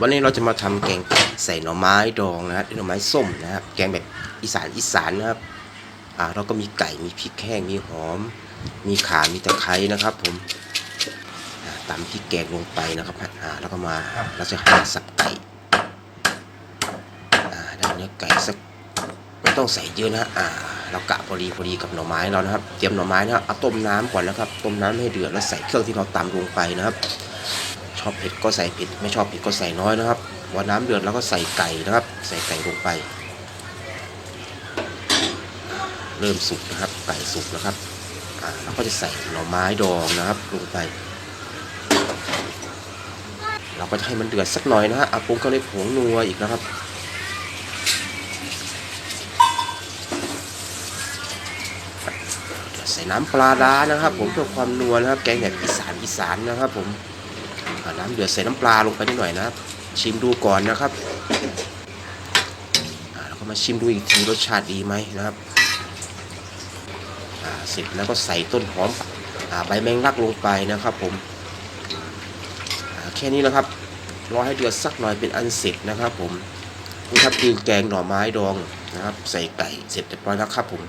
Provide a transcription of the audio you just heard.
วันนี้เราจะมาทำแกงใส่หน่อไม้ดองนะครับหน่อไม้ส้มนะครับ แกงแบบอีสานอีสานนะครับ อ่า เราก็มีไก่มีพริกแห้งมีหอม มีข่ามีตะไคร้นะครับ ผมอ่าตำพริกแกงลงไปนะครับอ่าแล้วก็มาเราจะหั่นสับไก่อ่าได้เนื้อไก่สักไม่ต้องใส่เยอะนะอ่า เรากะพอดีพอดีกับหน่อไม้เรานะครับ เตรียมหน่อไม้นะครับเอาต้มน้ำก่อนนะครับ ต้มน้ำให้เดือดแล้วใส่เครื่องที่เราตำลงไปนะครับ อบเผ็ดก็ใส่เผ็ดไม่ชอบเผ็ดก็ใส่น้อยนะครับพอน้ำเดือดแล้วก็ใส่ไก่นะครับ ใส่ไก่ลงไป เริ่มสุกนะครับ ไก่สุกนะครับอ่าเราก็จะใส่หน่อไม้ดองนะครับ ลงไป เราก็จะให้มันเดือดสักหน่อยนะฮะเอาปรุงก็เลยผงนัวอีกนะครับใส่น้ำปลาร้านะครับ ผมเพื่อความนัวนะครับ แกงแบบอีสานอีสานนะครับผม น้ำเดือดใส่น้ำปลาลงไปนิดหน่อยนะครับ ชิมดูก่อนนะครับอ่าแล้วก็มาชิมดูอีกทีรสชาติดีไหมนะครับเสร็จแล้วก็ใส่ต้นหอมอใบแมงลักลงไปนะครับ ผมแค่นี้นะครับรอให้เดือดสักหน่อยเป็นอันเสร็จนะครับ ผมนี่ครับคือแกงหน่อไม้ดองนะครับ ใส่ไก่เสร็จเรียบร้อยแล้วครับผม